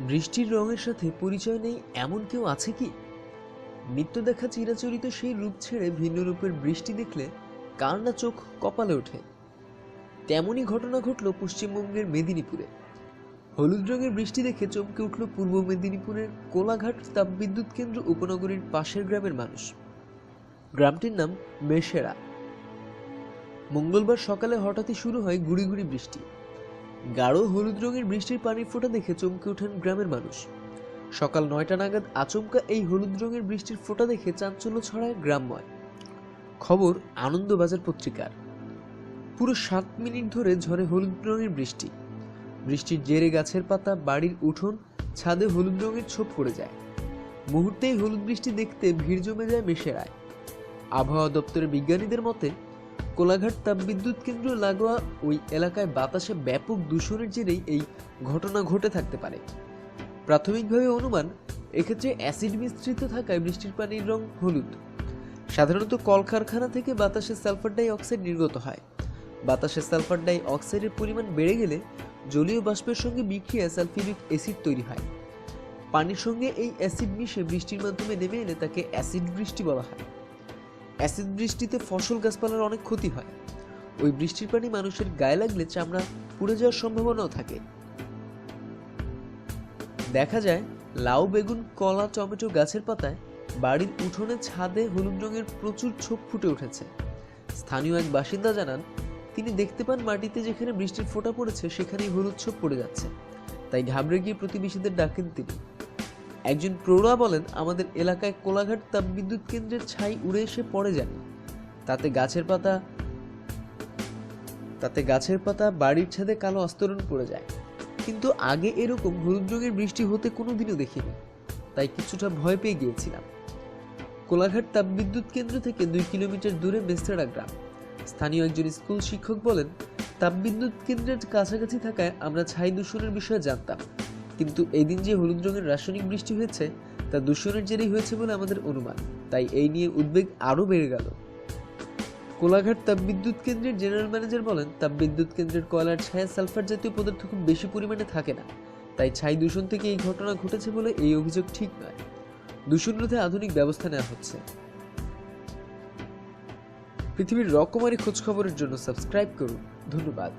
বৃষ্টির রঙের সাথে পরিচয় নেই এমন কেউ আছে কি? নিত্য দেখা চিরাচরিত সেই রূপ ছেড়ে ভিন্ন রূপের বৃষ্টি দেখলে কার না চোখ কপালে ওঠে? তেমনই ঘটনা ঘটল পশ্চিমবঙ্গের মেদিনীপুরে। হলুদ রঙের বৃষ্টি দেখে চমকে উঠল পূর্ব মেদিনীপুরের কোলাঘাট তাপবিদ্যুৎ কেন্দ্র উপনগরীর পাশের গ্রামের মানুষ। গ্রামটির নাম মেশেরা মঙ্গলবার সকালে হঠাৎই শুরু হয় গুড়ি গুড়ি বৃষ্টি। গাঢ় হলুদ রঙের বৃষ্টির পানির ফোঁটা দেখে চমকে ওঠেন গ্রামের মানুষ। সকাল নয়টা নাগাদ আচমকা এই হলুদ রঙের বৃষ্টির ফোঁটা দেখে চাঞ্চল্য ছড়ায় গ্রামময়। খবর আনন্দবাজার পত্রিকার। পুরো সাত মিনিট ধরে ঝরে হলুদ রঙের বৃষ্টি। বৃষ্টির জেরে গাছের পাতা, বাড়ির উঠোন, ছাদে হলুদ রঙের ছোপ পড়ে যায়। মুহূর্তেই হলুদ বৃষ্টি দেখতে ভিড় জমে যায় মেশেরায় আবহাওয়া দপ্তরের বিজ্ঞানীদের মতে কোলাঘাট তাপবিদ্যুৎ কেন্দ্র লাগোয়া ওই এলাকায় বাতাসে ব্যাপক দূষণের জেরেই এই ঘটনা ঘটে থাকতে পারে। প্রাথমিকভাবে অনুমান, এক্ষেত্রে অ্যাসিড মিশ্রিত থাকায় বৃষ্টির পানির রং হলুদ। সাধারণত কলকারখানা থেকে বাতাসে সালফার ডাই অক্সাইড নির্গত হয়। বাতাসে সালফার ডাই অক্সাইডের পরিমাণ বেড়ে গেলে জলীয় বাষ্পের সঙ্গে বিক্রিয়া সালফিউরিক অ্যাসিড তৈরি হয়। পানির সঙ্গে এই অ্যাসিড মিশে বৃষ্টির মাধ্যমে নেমে এলে তাকে অ্যাসিড বৃষ্টি বলা হয়। অ্যাসিড বৃষ্টিতে ফসল গাছপালার অনেক ক্ষতি হয়। ওই বৃষ্টির পানি মানুষের গায়ে লাগলে চামড়া পুড়ে যাওয়ার সম্ভাবনাও থাকে। দেখা যায়, লাউ, বেগুন, কলা, টমেটো গাছের পাতায় বাড়ির উঠোনে ছাদে হলুদ রঙের প্রচুর ছোপ ফুটে উঠেছে। স্থানীয় এক বাসিন্দা জানান, তিনি দেখতে পান মাটিতে যেখানে বৃষ্টির ফোঁটা পড়েছে, সেখানেই হলুদ ছোপ পড়ে যাচ্ছে। তাই ঘাবড়ে গিয়ে প্রতিবেশীদের ডাকেন তিনি। একজন প্রৌঢ়া বলেন, আমাদের এলাকায় কোলাঘাট তাপবিদ্যুৎ কেন্দ্রের ছাই উড়ে এসে পড়ে যায়। তাতে গাছের পাতা, তাতে গাছের পাতা বাড়ির ছাদে কালো আস্তরণ পড়ে যায়। কিন্তু আগে এরকম হলুদ রঙের বৃষ্টি হতে কোনোদিনও দেখিনি। তাই কিছুটা ভয় পেয়ে গিয়েছিলাম। কোলাঘাট তাপবিদ্যুৎ কেন্দ্র থেকে দুই কিলোমিটার দূরে মেসেড়া গ্রাম। স্থানীয় একজন স্কুল শিক্ষক বলেন, তাপবিদ্যুৎ কেন্দ্রের কাছাকাছি থাকায় আমরা ছাই দূষণের বিষয়ে জানতাম। কিন্তু এই দিন যে হলুদ রঙের রাসায়নিক বৃষ্টি হয়েছে, তা দূষণের জেরেই হয়েছে বলে আমাদের অনুমান। তাই এই নিয়ে উদ্বেগ আরও বেড়ে গেল। কোলাঘাট তাপবিদ্যুৎ কেন্দ্রের জেনারেল ম্যানেজার বলেন, তাপবিদ্যুৎ কেন্দ্রের কয়লার ছায়া সালফার জাতীয় পদার্থ খুব বেশি পরিমাণে থাকে না। তাই ছাই দূষণ থেকে এই ঘটনা ঘটেছে বলে এই অভিযোগ ঠিক নয়। দূষণ রোধে আধুনিক ব্যবস্থা নেওয়া হচ্ছে। পৃথিবীর রকমারি খোঁজ খবরের জন্য সাবস্ক্রাইব করুন। ধন্যবাদ।